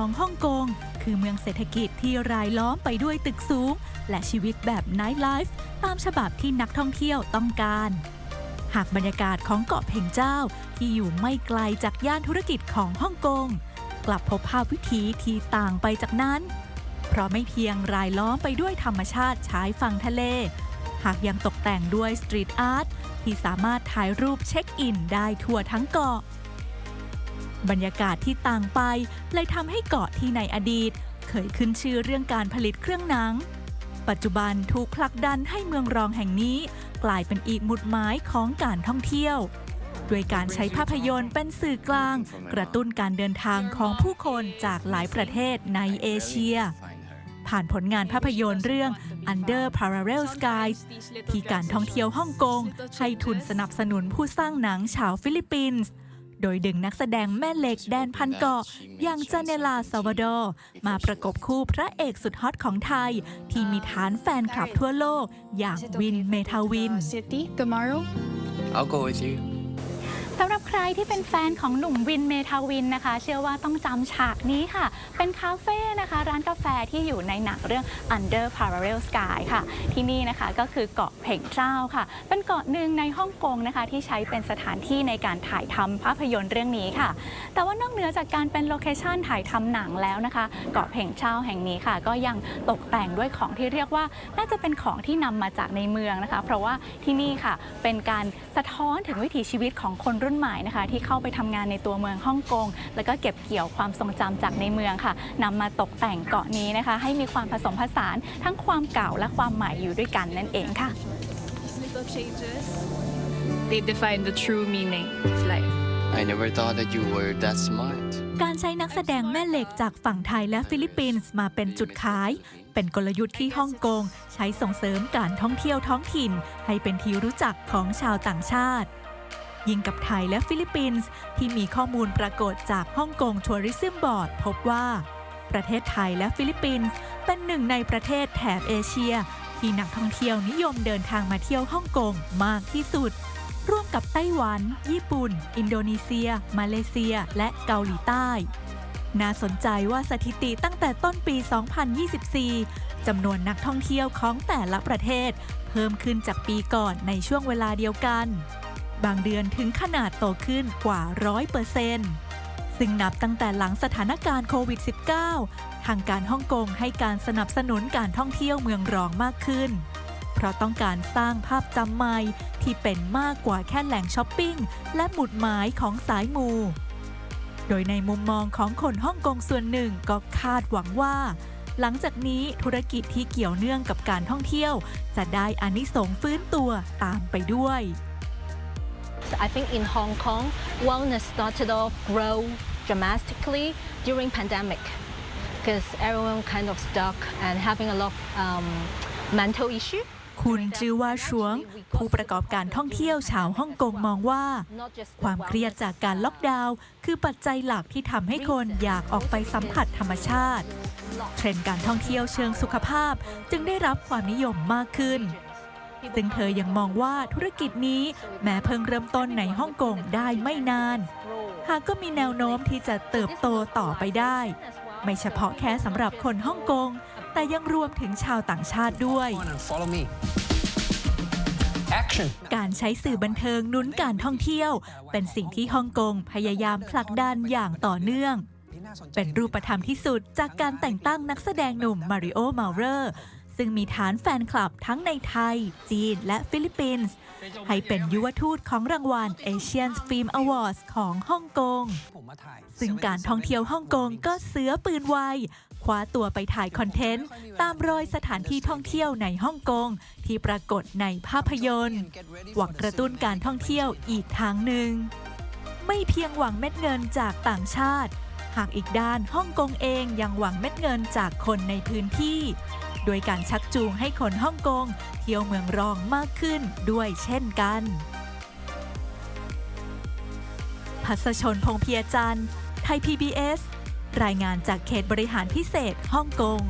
ของฮ่องกง คือเมืองเศรษฐกิจที่รายล้อมไปด้วยตึกสูง และชีวิตแบบไนท์ไลฟ์ตามฉบับที่นักท่องเที่ยวต้องการ หากบรรยากาศของเกาะเพ่งเจ้าที่อยู่ไม่ไกลจากย่านธุรกิจของฮ่องกง กลับพบภาพวิถีที่ต่างไปจากนั้น เพราะไม่เพียงรายล้อมไปด้วยธรรมชาติชายฝั่งทะเล หากยังตกแต่งด้วยสตรีทอาร์ตที่สามารถถ่ายรูปเช็คอินได้ทั่วทั้งเกาะ บรรยากาศที่ต่างไป เลยทำให้เกาะที่ในอดีต เคยขึ้นชื่อเรื่องการผลิตเครื่องหนัง ปัจจุบันถูกผลักดันให้เมืองรองแห่งนี้ กลายเป็นอีกหมุดหมายของการท่องเที่ยวด้วยการใช้ภาพยนตร์เป็นสื่อกลาง กระตุ้นการเดินทางของผู้คนจากหลายประเทศในเอเชีย ผ่านผลงานภาพยนตร์เรื่อง Under Parallel Skies ที่การท่องเที่ยวฮ่องกงให้ทุนสนับสนุนผู้สร้างหนังชาวฟิลิปปินส์ โดยดึงนักแสดงแม่เหล็กแดนพันเกาะอย่างจาเนลาซาวาดอร์มาประกบคู่พระเอกสุดฮอตของไทย ที่มีฐานแฟนคลับทั่วโลก อย่างวินเมทาวิน city tomorrow I'll go with you. สำหรับใครที่เป็นแฟนของหนุ่มวินเมทาวินนะคะ เชื่อว่าต้องจำฉากนี้ค่ะ เป็นคาเฟ่นะคะ ร้านกาแฟที่อยู่ในหนังเรื่อง Under Parallel Sky ค่ะ ที่นี่นะคะก็คือเกาะเพ่งเจ้าค่ะ เป็นเกาะหนึ่งในฮ่องกงนะคะ ที่ใช้เป็นสถานที่ในการถ่ายทำภาพยนตร์เรื่องนี้ค่ะ แต่ว่านอกเหนือจากการเป็นโลเคชันถ่ายทำหนังแล้วนะคะ เกาะเพ่งเจ้าแห่งนี้ค่ะ ก็ยังตกแต่งด้วยของที่เรียกว่า น่าจะเป็นของที่นำมาจากในเมืองนะคะ เพราะว่าที่นี่ค่ะเป็นการสะท้อนถึงวิถีชีวิตของคนรุ่นใหม่นะคะ ที่เข้าไปทำงานในตัวเมืองฮ่องกง แล้วก็เก็บเกี่ยวความทรงจำจากในเมืองค่ะนำมาตกแต่งเกาะนี้นะคะ ให้มีความผสมผสานทั้งความเก่าและความใหม่อยู่ด้วยกันนั่นเองค่ะ these little changes they define the true meaning of life I never thought that you were that smart. การใช้นักแสดงแม่เหล็กจากฝั่งไทยและฟิลิปปินส์มาเป็นจุดขาย เป็นกลยุทธ์ที่ฮ่องกง ใช้ส่งเสริมการท่องเที่ยวท้องถิ่น ให้เป็นที่รู้จักของชาวต่างชาติ ยิ่งกับไทยและฟิลิปปินส์ที่มีข้อมูลปรากฏจากฮ่องกงทัวริซึมบอร์ดพบว่า ประเทศไทยและฟิลิปปินส์เป็นหนึ่งในประเทศแถบเอเชีย ที่นักท่องเที่ยวนิยมเดินทางมาเที่ยวฮ่องกงมากที่สุด ร่วมกับไต้หวัน ญี่ปุ่น อินโดนีเซีย มาเลเซีย และเกาหลีใต้น่าสนใจว่าสถิติตั้งแต่ต้นปี 2024 จำนวนนักท่องเที่ยวของแต่ละประเทศ เพิ่มขึ้นจากปีก่อนในช่วงเวลาเดียวกัน บางเดือนถึงขนาดโตขึ้นกว่า 100%ซึ่งนับตั้งแต่หลังสถานการณ์โควิด -19 ทางการฮ่องกงให้การสนับสนุนการท่องเที่ยวเมืองรองมากขึ้น เพราะต้องการสร้างภาพจำใหม่ที่เป็นมากกว่าแค่แหล่งช้อปปิ้ง และหมุดหมายของสายมูโดยในมุมมองของคนฮ่องกงส่วนหนึ่งก็คาดหวังว่า หลังจากนี้ธุรกิจที่เกี่ยวเนื่องกับการท่องเที่ยว จะได้อานิสงส์ฟื้นตัวตามไปด้วย I think in Hong Kong, wellness started off grow dramatically during pandemic because everyone kind of stuck and having a lot of um, mental issue. คุณจือว่าชวง ผู้ประกอบการท่องเที่ยวชาวฮ่องกงมองว่า Not just the ความเครียด wellness จากการล็อกดาวน์คือปัจจัยหลักที่ทำให้คนอยากออกไปสัมผัสธรรมชาติ เทรนด์การท่องเที่ยวเชิงสุขภาพจึงได้รับความนิยมมากขึ้น ซึ่งเธอยังมองว่าธุรกิจนี้แม้เพิ่งเริ่มต้นในฮ่องกงได้ไม่นาน หากก็มีแนวโน้มที่จะเติบโตต่อไปได้ ไม่เฉพาะแค่สำหรับคนฮ่องกง แต่ยังรวมถึงชาวต่างชาติด้วย on and follow me. Action. การใช้สื่อบันเทิงหนุนการท่องเที่ยว เป็นสิ่งที่ฮ่องกงพยายามผลักดันอย่างต่อเนื่องเป็นรูปธรรมที่สุดจากการแต่งตั้งนักแสดงหนุ่มมาริโอ มาเรอร์ ซึ่งมีฐานแฟนคลับทั้งในไทย จีน และฟิลิปปินส์ ให้เป็นยุวทูตของรางวัล Asian Film Awards ของฮ่องกง ซึ่งการท่องเที่ยวฮ่องกงก็เสือปืนไวคว้าตัวไปถ่ายคอนเทนต์ ตามรอยสถานที่ท่องเที่ยวในฮ่องกง ที่ปรากฏในภาพยนตร์ หวังกระตุ้นการท่องเที่ยวอีกทางหนึ่ง ไม่เพียงหวังเม็ดเงินจากต่างชาติ หากอีกด้านฮ่องกงเองยังหวังเม็ดเงินจากคนในพื้นที่ โดยการชักจูงให้คนฮ่องกงเที่ยวเมืองรองมากขึ้นด้วยเช่นกัน พัสชนพงเพียจันทร์ไทย PBS รายงานจากเขตบริหารพิเศษฮ่องกง